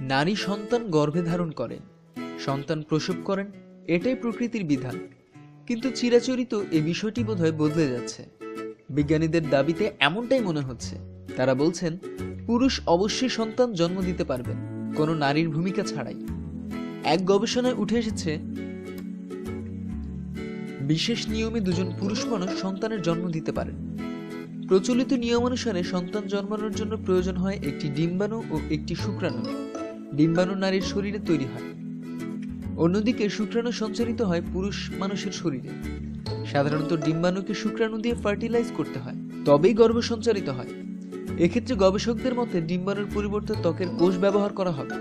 নারী সন্তান গর্ভে ধারণ করেন, সন্তান প্রসব করেন, এটাই প্রকৃতির বিধান। কিন্তু চিরাচরিত এই বিষয়টি বোধহয় বদলে যাচ্ছে। বিজ্ঞানীদের দাবিতে এমনটাই মনে হচ্ছে। তারা বলছেন, পুরুষ অবশ্যই সন্তান জন্ম দিতে পারবেন, কোনো নারীর ভূমিকা ছাড়াই। এক গবেষণায় উঠে এসেছে, বিশেষ নিয়মে দুজন পুরুষ মানুষ সন্তানের জন্ম দিতে পারেন। প্রচলিত নিয়ম অনুসারে সন্তান জন্মানোর জন্য প্রয়োজন হয় একটি ডিম্বাণু ও একটি শুক্রাণু। ডিম্বাণু নারীর শরীরে তৈরি হয়। অন্যদিকে শুক্রাণু সঞ্চারিত হয় পুরুষ মানুষের শরীরে। সাধারণত ডিম্বাণুকে শুক্রাণু দিয়ে ফার্টিলাইজ করতে হয়, তবেই গর্ভ সঞ্চারিত হয়। এক্ষেত্রে গবেষকদের মতে ডিম্বাণুর পরিবর্তে ত্বকের কোষ ব্যবহার করা হবে।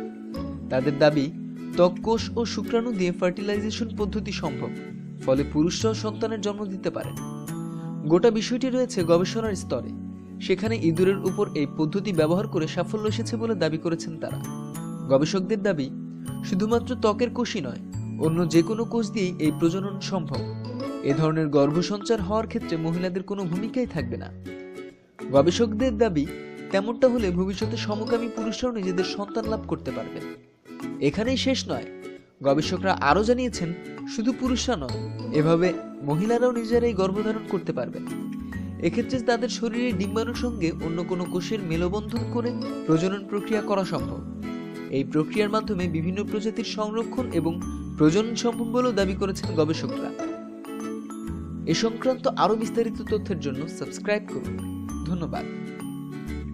তাদের দাবি, ত্বক কোষ ও শুক্রাণু দিয়ে ফার্টিলাইজেশন পদ্ধতি সম্ভব, ফলে পুরুষরাও সন্তানের জন্ম দিতে পারে গোটা বিষয়টি রয়েছে গবেষণার স্তরে। সেখানে ইঁদুরের উপর এই পদ্ধতি ব্যবহার করে সাফল্য এসেছে বলে দাবি করেছেন তারা। গবেষকদের দাবি, শুধুমাত্র ত্বকের কোষই নয়, অন্য যে কোনো কোষ দিয়েই এই প্রজনন সম্ভব। এ ধরনের গর্ভসঞ্চার হওয়ার ক্ষেত্রে মহিলাদের কোনো ভূমিকাই থাকবে না। গবেষকদের দাবি, তেমনটা হলে ভবিষ্যতে সমকামী পুরুষরাও নিজেদের সন্তান লাভ করতে পারবেন এখানেই শেষ নয়, গবেষকরা আরও জানিয়েছেন, শুধু পুরুষরা নয়, এভাবে মহিলারাও নিজেরাই গর্ভধারণ করতে পারবেন এক্ষেত্রে তাদের শরীরে ডিম্বাণুর সঙ্গে অন্য কোনো কোষের মেলবন্ধন করে প্রজনন প্রক্রিয়া করা সম্ভব। এই প্রক্রিয়ার মাধ্যমে বিভিন্ন প্রজাতির সংরক্ষণ এবং প্রজনন সম্ভব বলেও দাবি করেছেন গবেষকরা। এ সংক্রান্ত আরও বিস্তারিত তথ্যের জন্য সাবস্ক্রাইব করুন। ধন্যবাদ।